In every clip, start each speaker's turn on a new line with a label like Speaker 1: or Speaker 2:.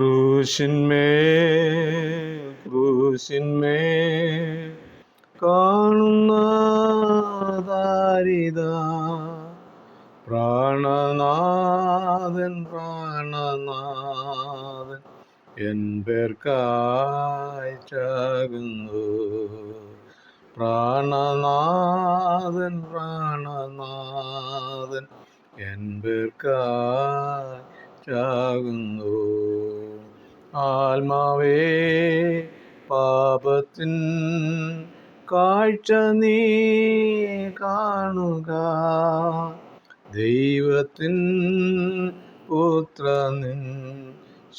Speaker 1: ക്രൂശിന്മേൽ ക്രൂശിന്മേൽ കാണുന്ന ദാരിത പ്രാണനാഥൻ പ്രാണനാഥൻ എൻ പേർക്കായി ചാകുന്നു പ്രാണനാഥൻ പ്രാണനാഥൻ എൻ പേർക്കായി ചാകുന്നു ആത്മാവേ പാപത്തിൻ കാഴ്ച നീ കാണുക. ദൈവത്തിൻ പുത്രനിൻ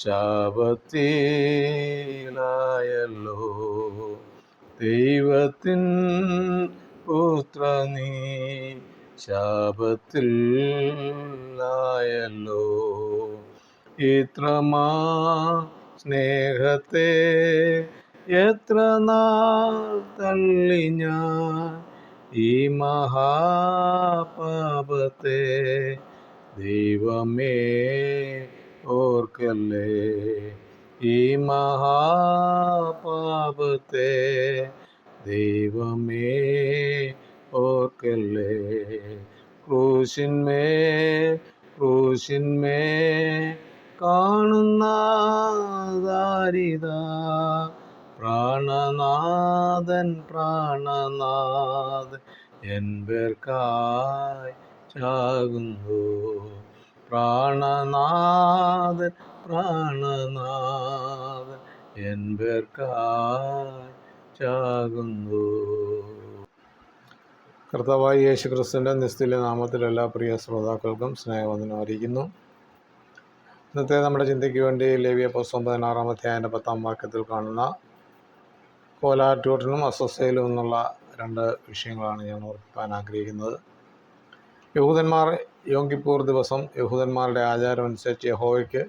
Speaker 1: ശാപത്തിലായല്ലോ. ദൈവത്തിൻ പുത്രനി ശാപത്തിൽ ആയല്ലോ ഇത്രമാ സ്നേഹത്തെ എത്ര നാൾ തള്ളി ഞാൻ ഈ മഹാപാപത്തെ ദൈവമേ ഓർക്കല്ലേ? ഈ മഹാപാപത്തെ ദൈവമേ ഓർക്കല്ലേ? ക്രൂശിന്മേ ക്രൂശിന്മേ കാണുന്ന ദാരിത പ്രാണനാഥൻ പ്രാണനാഥൻ എൻ പേർക്കായി ചാകുന്നു. പ്രാണനാഥൻ പ്രാണനാഥൻ എൻ പേർക്കായി ചാകുന്നു. കർത്താവായ യേശുക്രിസ്തുവിന്റെ നിസ്തുല്യ നാമത്തിൽ എല്ലാ പ്രിയ ശ്രോതാക്കൾക്കും സ്നേഹവന്ദനം അറിയിക്കുന്നു. ഇന്നത്തെ നമ്മുടെ ചിന്തയ്ക്ക് വേണ്ടി ലേവിയ പുസ്തകം പതിനാറാം അധ്യായന്റെ പത്താം വാക്യത്തിൽ കാണുന്ന കോലാറ്റൂട്ടിനും അസ്വസ്ഥയിലും എന്നുള്ള രണ്ട് വിഷയങ്ങളാണ് ഞാൻ ഓർപ്പിക്കാൻ ആഗ്രഹിക്കുന്നത്. യഹൂദന്മാർ യോങ്കിപ്പൂർ ദിവസം യഹൂദന്മാരുടെ ആചാരം അനുസരിച്ച് യഹോവയ്ക്ക്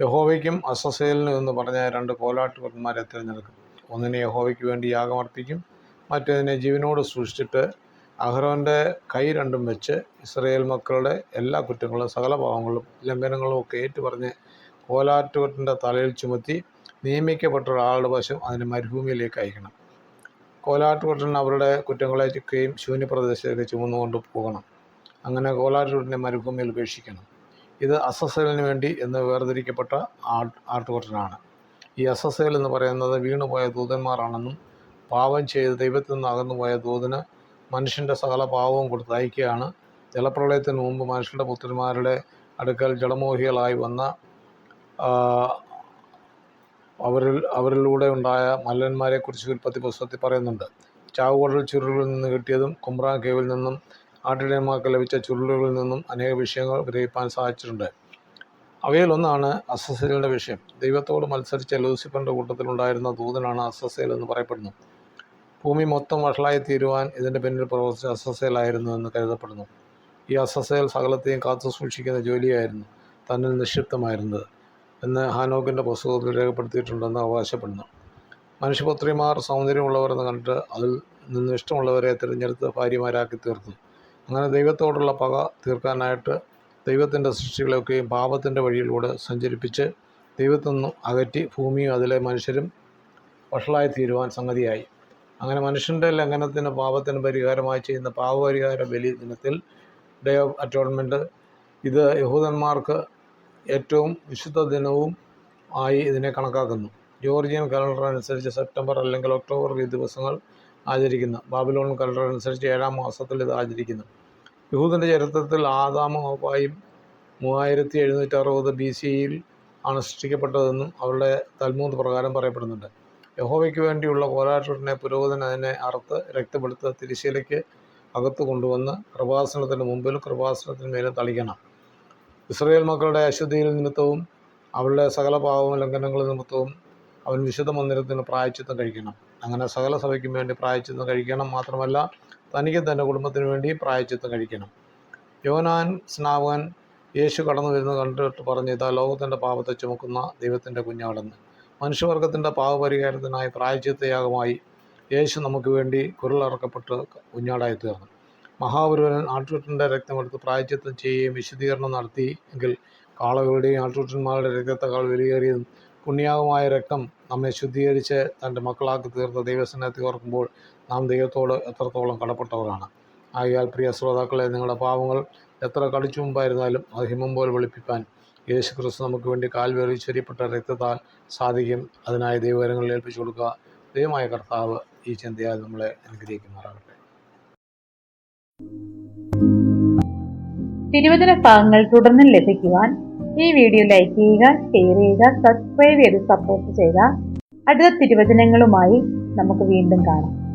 Speaker 1: യഹോവയ്ക്കും അസ്വസേലിനും എന്ന് പറഞ്ഞ രണ്ട് കോലാട്ടുപുരന്മാരെ തിരഞ്ഞെടുക്കും. ഒന്നിനെ യഹോവയ്ക്ക് വേണ്ടി യാഗമർപ്പിക്കും മറ്റേതിനെ ജീവനോട് സൂക്ഷിച്ചിട്ട് അഹ്റോന്റെ കൈ രണ്ടും വെച്ച് ഇസ്രയേൽ മക്കളുടെ എല്ലാ കുറ്റങ്ങളും സകല പാവങ്ങളും ലംഘനങ്ങളും ഒക്കെ ഏറ്റുപറഞ്ഞ് കോലാറ്റൂറ്റിന്റെ തലയിൽ ചുമത്തി നിയമിക്കപ്പെട്ട ഒരാളുടെ വശം അതിന് മരുഭൂമിയിലേക്ക് അയക്കണം. കോലാട്ടുകൊട്ടൻ അവരുടെ കുറ്റങ്ങളെ ചുക്കുകയും ശൂന്യപ്രദേശത്തേക്ക് ചുമന്നുകൊണ്ട് പോകണം. അങ്ങനെ കോലാട്ടുകൊട്ടിനെ മരുഭൂമിയിൽ ഉപേക്ഷിക്കണം. ഇത് അസസലിന് വേണ്ടി എന്ന് വേർതിരിക്കപ്പെട്ട ആട്ട് ആട്ടുകൊട്ടനാണ് ഈ അസസേൽ എന്ന് പറയുന്നത് വീണുപോയ ദൂതന്മാരാണെന്നും പാപം ചെയ്ത് ദൈവത്തിൽ നിന്ന് അകന്നുപോയ ദൂതന് മനുഷ്യന്റെ സകല പാവവും കൊടുത്ത് അയക്കുകയാണ്. ജലപ്രളയത്തിന് മുമ്പ് മനുഷ്യരുടെ പുത്രന്മാരുടെ അടുക്കൽ ജലമോഹികളായി വന്ന അവരിൽ അവരിലൂടെ ഉണ്ടായ മല്ലന്മാരെക്കുറിച്ച് ഉൽപ്പത്തി പുസ്തകത്തിൽ പറയുന്നുണ്ട്. ചാവുകടൽ ചുരുളിൽ നിന്ന് കിട്ടിയതും കുമ്രാൻ കേവിൽ നിന്നും ആട്ടിടയന്മാർക്ക് ലഭിച്ച ചുരുളുകളിൽ നിന്നും അനേക വിഷയങ്ങൾ ഗ്രഹിപ്പാൻ സാധിച്ചിട്ടുണ്ട്. അവയിലൊന്നാണ് അസസേലിന്റെ വിഷയം. ദൈവത്തോട് മത്സരിച്ച ലൂസിഫറിന്റെ കൂട്ടത്തിലുണ്ടായിരുന്ന ദൂതനാണ് അസസേൽ എന്ന് പറയപ്പെടുന്നു. ഭൂമി മൊത്തം വഷളായി തീരുവാൻ ഇതിന്റെ പിന്നിൽ പ്രവർത്തിച്ച അസസേലായിരുന്നു എന്ന് കരുതപ്പെടുന്നു. ഈ അസസേൽ സകലത്തെയും കാത്തു സൂക്ഷിക്കുന്ന ജോലിയായിരുന്നു തന്നിൽ നിക്ഷിപ്തമായിരുന്നത് എന്ന് ഹാനോക്കിന്റെ പുസ്തകത്തിൽ രേഖപ്പെടുത്തിയിട്ടുണ്ടെന്ന് അവകാശപ്പെടുന്നു മനുഷ്യപുത്രിമാർ സൗന്ദര്യമുള്ളവർ എന്ന് കണ്ടിട്ട് അതിൽ നിന്ന് ഇഷ്ടമുള്ളവരെ തിരഞ്ഞെടുത്ത് ഭാര്യമാരാക്കി തീർത്തു അങ്ങനെ ദൈവത്തോടുള്ള പക തീർക്കാനായിട്ട് ദൈവത്തിന്റെ സൃഷ്ടികളൊക്കെയും പാപത്തിന്റെ വഴിയിലൂടെ സഞ്ചരിപ്പിച്ച് ദൈവത്തിൽ നിന്നും അകറ്റി ഭൂമിയും അതിലെ മനുഷ്യരും വഷളായി തീരുവാൻ സംഗതിയായി. അങ്ങനെ മനുഷ്യന്റെ ലംഘനത്തിന് പാപത്തിന് പരിഹാരമായി ചെയ്യുന്ന പാപപരിഹാര ബലി ദിനത്തിൽ ഡേ ഓഫ് അറ്റോൺമെന്റ് ഇത് യഹൂദന്മാർക്ക് ഏറ്റവും വിശുദ്ധ ദിനവും ആയി ഇതിനെ കണക്കാക്കുന്നു. ജോർജിയൻ കലണ്ടർ അനുസരിച്ച് സെപ്റ്റംബർ അല്ലെങ്കിൽ ഒക്ടോബർ ഈ ദിവസങ്ങൾ ആചരിക്കുന്നു. ബാബിലോൺ കലണ്ടർ അനുസരിച്ച് ഏഴാം മാസത്തിൽ ഇത് ആചരിക്കുന്നു. യഹൂദന്റെ ചരിത്രത്തിൽ ആദാമും ഹോപ്പായും മൂവായിരത്തി എഴുന്നൂറ്റി അറുപത് ബി സിയിൽ ആണ് സൃഷ്ടിക്കപ്പെട്ടതെന്നും അവരുടെ തൽമൂന്ന് പ്രകാരം പറയപ്പെടുന്നുണ്ട്. യഹോവയ്ക്ക് വേണ്ടിയുള്ള പോരാട്ടത്തിനെ പുരോഹിതൻ അതിനെ അറുത്ത് രക്തപ്പെടുത്ത് തിരിശീലയ്ക്ക് അകത്ത് കൊണ്ടുവന്ന് കൃപാസനത്തിന് മുമ്പിലും കൃപാസനത്തിന് മേലും തളിക്കണം. ഇസ്രയേൽ മക്കളുടെ അശുദ്ധിയിൽ നിമിത്തവും അവളുടെ സകല പാവവും ലംഘനങ്ങൾ നിമിത്തവും അവൻ വിശുദ്ധ മന്ദിരത്തിന് പ്രായച്ചിത്തം കഴിക്കണം. അങ്ങനെ സകല സഭയ്ക്കും വേണ്ടി പ്രായച്ചിത്തം കഴിക്കണം. മാത്രമല്ല തനിക്ക് തന്റെ കുടുംബത്തിന് വേണ്ടി പ്രായച്ചിത്തം കഴിക്കണം. യോനാൻ സ്നാവൻ യേശു കടന്നു വരുന്നത് കണ്ടിട്ട് പറഞ്ഞു ഇതാ ലോകത്തിന്റെ പാപത്തെ ചുമക്കുന്ന ദൈവത്തിന്റെ കുഞ്ഞാടെന്ന് മനുഷ്യവർഗത്തിന്റെ പാവപരിഹാരത്തിനായി പ്രായച്ചിത്തയാഗമായി യേശു നമുക്ക് വേണ്ടി കുരലിറക്കപ്പെട്ട് കുഞ്ഞാടായി തീർന്നു മഹാപുരുവൻ ആട്ടുകൊറ്റന്റെ രക്തമെടുത്ത് പ്രായച്ചിത്തം ചെയ്യുകയും വിശുദ്ധീകരണം നടത്തി എങ്കിൽ കാളകളുടെയും ആട്ടുകുട്ടന്മാരുടെ രക്തത്തെക്കാൾ വിലയേറിയതും പുണ്യാകമായ രക്തം നമ്മെ ശുദ്ധീകരിച്ച് തന്റെ മക്കളാക്കി തീർത്ത ദൈവസ്നേഹത്തെ ഓർക്കുമ്പോൾ നാം ദൈവത്തോട് എത്രത്തോളം കടപ്പെട്ടവരാണ്. ആകയാൽ പ്രിയ ശ്രോതാക്കളെ നിങ്ങളുടെ പാവങ്ങൾ എത്ര കടിച്ചു മുമ്പായിരുന്നാലും അത് ഹിമം പോലെ വെളുപ്പിക്കാൻ യേശു ക്രിസ്തു നമുക്ക് വേണ്ടി കാൽവേറി ചൊരിയപ്പെട്ട രക്തത്താൽ സാധിക്കും. അതിനായി ദൈവകരങ്ങളിൽ ഏൽപ്പിച്ചു കൊടുക്കുക. ദൈവമായ കർത്താവ് ഈ ചിന്തയാൽ നമ്മളെ അനുഗ്രഹിക്കുമാറാകട്ടെ.
Speaker 2: തിരുവചന ഭാഗങ്ങൾ തുടർന്നും ലഭിക്കുവാൻ ഈ വീഡിയോ ലൈക്ക് ചെയ്യുക ഷെയർ ചെയ്യുക സബ്സ്ക്രൈബ് ചെയ്ത് സപ്പോർട്ട് ചെയ്യുക. അടുത്ത തിരുവചനങ്ങളുമായി നമുക്ക് വീണ്ടും കാണാം.